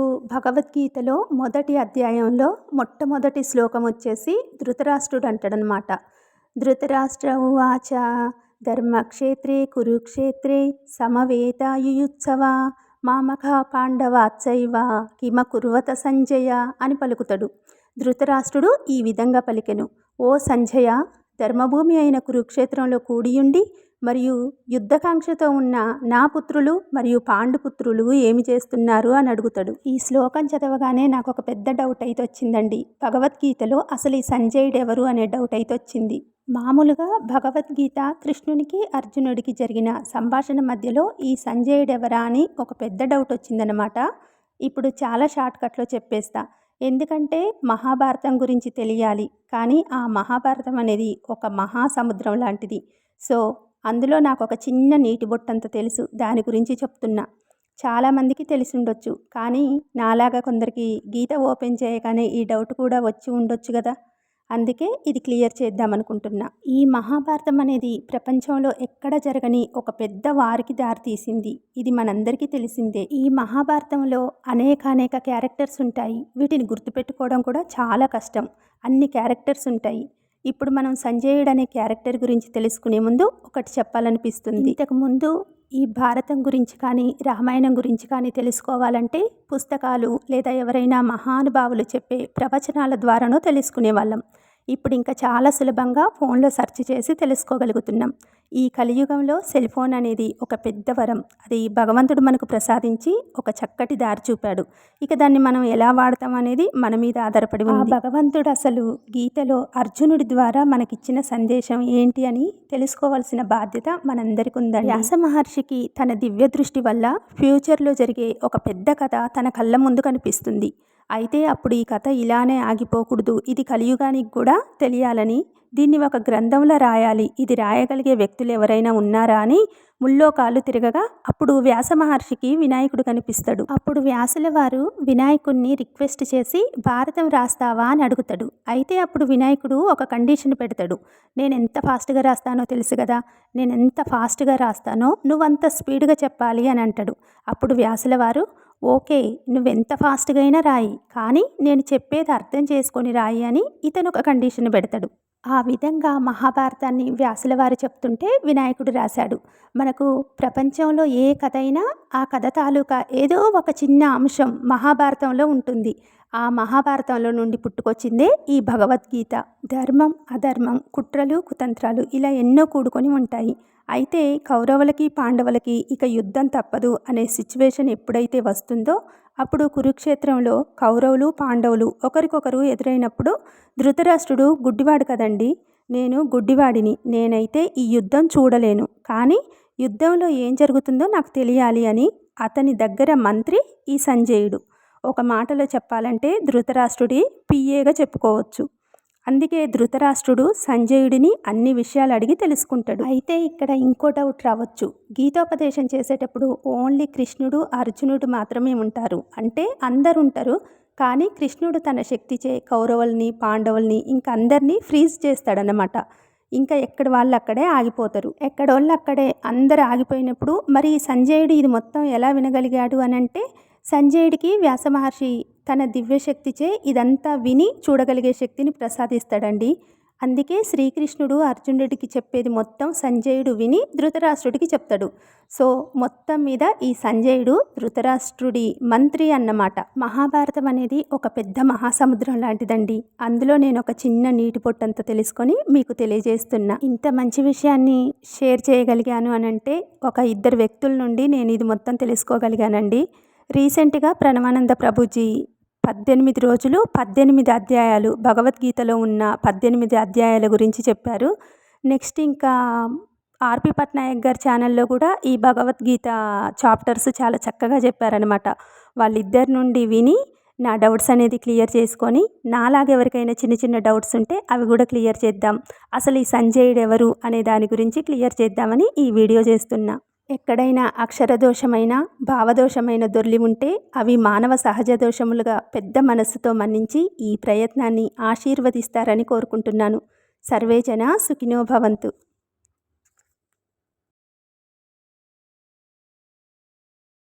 మనకు భగవద్గీతలో మొదటి అధ్యాయంలో మొట్టమొదటి శ్లోకం వచ్చేసి ధృతరాష్ట్రుడు అంటాడనమాట ధృతరాష్ట్ర ఉవాచ ధర్మక్షేత్రే కురుక్షేత్రే సమవేతాయుయుత్సవ మామక పాండవాత్సైవ కిమ కుర్వత సంజయ అని పలుకుతాడు. ధృతరాష్ట్రుడు ఈ విధంగా పలికెను. ఓ సంజయ ధర్మభూమి అయిన కురుక్షేత్రంలో కూడియుండి మరియు యుద్ధకాంక్షతో ఉన్న నా పుత్రులు మరియు పాండుపుత్రులు ఏమి చేస్తున్నారు అని అడుగుతాడు. ఈ శ్లోకం చదవగానే నాకు ఒక పెద్ద డౌట్ అయితే వచ్చిందండి భగవద్గీతలో అసలు ఈ సంజయుడు ఎవరు అనే డౌట్ అయితే వచ్చింది మామూలుగా భగవద్గీత కృష్ణునికి అర్జునుడికి జరిగిన సంభాషణ మధ్యలో ఈ సంజయుడెవరా అని ఒక పెద్ద డౌట్ వచ్చిందనమాట ఇప్పుడు చాలా షార్ట్కట్లో చెప్పేస్తా. ఎందుకంటే మహాభారతం గురించి తెలియాలి. కానీ ఆ మహాభారతం అనేది ఒక మహాసముద్రం లాంటిది. సో అందులో నాకు ఒక చిన్న నీటి బొట్టంత తెలుసు దాని గురించి చెప్తున్నా. చాలామందికి తెలిసి ఉండొచ్చు కానీ నాలాగా కొందరికి గీత ఓపెన్ చేయగానే ఈ డౌట్ కూడా వచ్చి ఉండొచ్చు కదా అందుకే ఇది క్లియర్ చేద్దాం అనుకుంటున్నా ఈ మహాభారతం అనేది ప్రపంచంలో ఎక్కడ జరగని ఒక పెద్ద వారికి దారితీసింది ఇది మనందరికీ తెలిసిందే. ఈ మహాభారతంలో అనేక అనేక క్యారెక్టర్స్ ఉంటాయి వీటిని గుర్తుపెట్టుకోవడం కూడా చాలా కష్టం. అన్ని క్యారెక్టర్స్ ఉంటాయి. ఇప్పుడు మనం సంజయుడు అనే క్యారెక్టర్ గురించి తెలుసుకునే ముందు ఒకటి చెప్పాలనిపిస్తుంది. ఇంతకు ముందు ఈ భారతం గురించి కానీ రామాయణం గురించి కానీ తెలుసుకోవాలంటే పుస్తకాలు లేదా ఎవరైనా మహానుభావులు చెప్పే ప్రవచనాల ద్వారానో తెలుసుకునే వాళ్ళం ఇప్పుడు ఇంకా చాలా సులభంగా ఫోన్లో సెర్చ్ చేసి తెలుసుకోగలుగుతున్నాం. ఈ కలియుగంలో సెల్ ఫోన్ అనేది ఒక పెద్ద వరం. అది భగవంతుడు మనకు ప్రసాదించి ఒక చక్కటి దారి చూపాడు. ఇక దాన్ని మనం ఎలా వాడతాం అనేది మన మీద ఆధారపడి ఉంది. భగవంతుడు అసలు గీతలో అర్జునుడి ద్వారా మనకిచ్చిన సందేశం ఏంటి అని తెలుసుకోవాల్సిన బాధ్యత మనందరికీ ఉందండి. వ్యాస మహర్షికి తన దివ్య దృష్టి వల్ల ఫ్యూచర్లో జరిగే ఒక పెద్ద కథ తన కళ్ళ ముందు కనిపిస్తుంది. అయితే అప్పుడు ఈ కథ ఇలానే ఆగిపోకూడదు. ఇది కలియుగానికి కూడా తెలియాలని దీన్ని ఒక గ్రంథంలో రాయాలి. ఇది రాయగలిగే వ్యక్తులు ఎవరైనా ఉన్నారా అని ముల్లోకాలు తిరగగా అప్పుడు వ్యాస మహర్షికి వినాయకుడు కనిపిస్తాడు. అప్పుడు వ్యాసుల వారు వినాయకుడిని రిక్వెస్ట్ చేసి భారతం రాస్తావా? అని అడుగుతాడు. అయితే అప్పుడు వినాయకుడు ఒక కండిషన్ పెడతాడు. నేను ఎంత ఫాస్ట్గా రాస్తానో తెలుసు కదా. నేను ఎంత ఫాస్ట్గా రాస్తానో నువ్వంత స్పీడ్గా చెప్పాలి అని అంటాడు. అప్పుడు వ్యాసుల వారు ఓకే నువ్వెంత ఫాస్ట్గా అయినా రాయి కానీ నేను చెప్పేది అర్థం చేసుకొని రాయి అని ఇతను ఒక కండిషన్ పెడతాడు. ఆ విధంగా మహాభారతాన్ని వ్యాసుల వారు చెప్తుంటే వినాయకుడు రాశాడు. మనకు ప్రపంచంలో ఏ కథ అయినా ఆ కథ తాలూకా ఏదో ఒక చిన్న అంశం మహాభారతంలో ఉంటుంది. ఆ మహాభారతంలో నుండి పుట్టుకొచ్చిందే ఈ భగవద్గీత. ధర్మం అధర్మం కుట్రలు కుతంత్రాలు ఇలా ఎన్నో కూడుకొని ఉంటాయి. అయితే కౌరవులకి పాండవులకి ఇక యుద్ధం తప్పదు అనే సిచ్యువేషన్ ఎప్పుడైతే వస్తుందో అప్పుడు కురుక్షేత్రంలో కౌరవులు పాండవులు ఒకరికొకరు ఎదురైనప్పుడు ధృతరాష్ట్రుడు గుడ్డివాడు కదండి నేను గుడ్డివాడిని నేనైతే ఈ యుద్ధం చూడలేను. కానీ యుద్ధంలో ఏం జరుగుతుందో నాకు తెలియాలి అని అతని దగ్గర మంత్రి ఈ సంజయుడు. ఒక మాటలో చెప్పాలంటే ధృతరాష్ట్రుడి పిఏగా చెప్పుకోవచ్చు. అందుకే ధృతరాష్ట్రుడు సంజయుడిని అన్ని విషయాలు అడిగి తెలుసుకుంటాడు. అయితే ఇక్కడ ఇంకో డౌట్ రావచ్చు. గీతోపదేశం చేసేటప్పుడు ఓన్లీ కృష్ణుడు అర్జునుడు మాత్రమే ఉంటారు. అంటే అందరు ఉంటారు కానీ కృష్ణుడు తన శక్తిచే కౌరవుల్ని పాండవుల్ని ఇంకా అందరినీ ఫ్రీజ్ చేస్తాడనమాట ఇంకా ఎక్కడ వాళ్ళు అక్కడే ఆగిపోతారు. ఎక్కడోళ్ళు అక్కడే అందరు ఆగిపోయినప్పుడు మరి సంజయుడు ఇది మొత్తం ఎలా వినగలిగాడు అని అంటే సంజయుడికి వ్యాస మహర్షి తన దివ్యశక్తిచే ఇదంతా విని చూడగలిగే శక్తిని ప్రసాదిస్తాడండి. అందుకే శ్రీకృష్ణుడు అర్జునుడికి చెప్పేది మొత్తం సంజయుడు విని ధృతరాష్ట్రుడికి చెప్తాడు. సో మొత్తం మీద ఈ సంజయుడు ధృతరాష్ట్రుడి మంత్రి అన్నమాట. మహాభారతం అనేది ఒక పెద్ద మహాసముద్రం లాంటిదండి. అందులో నేను ఒక చిన్న నీటి పొట్టంత తెలుసుకొని మీకు తెలియజేస్తున్నా. ఇంత మంచి విషయాన్ని షేర్ చేయగలిగాను అని అంటే ఒక ఇద్దరు వ్యక్తుల నుండి నేను ఇది మొత్తం తెలుసుకోగలిగానండి. రీసెంట్గా ప్రణవానంద ప్రభుజీ పద్దెనిమిది రోజులు పద్దెనిమిది అధ్యాయాలు. భగవద్గీతలో ఉన్న పద్దెనిమిది అధ్యాయాల గురించి చెప్పారు. నెక్స్ట్ ఇంకా ఆర్పి పట్నాయక్ గారి ఛానల్లో కూడా ఈ భగవద్గీత చాప్టర్స్ చాలా చక్కగా చెప్పారనమాట వాళ్ళిద్దరి నుండి విని నా డౌట్స్ అనేది క్లియర్ చేసుకొని నాలాగా ఎవరికైనా చిన్న చిన్న డౌట్స్ ఉంటే అవి కూడా క్లియర్ చేద్దాం. అసలు ఈ సంజయుడు ఎవరు అనే దాని గురించి క్లియర్ చేద్దామని ఈ వీడియో చేస్తున్నా. ఎక్కడైనా అక్షరదోషమైన భావదోషమైన దొర్లి ఉంటే అవి మానవ సహజ దోషములుగా పెద్ద మనస్సుతో మన్నించి ఈ ప్రయత్నాన్ని ఆశీర్వదిస్తారని కోరుకుంటున్నాను. సర్వేజన సుఖినోభవంతు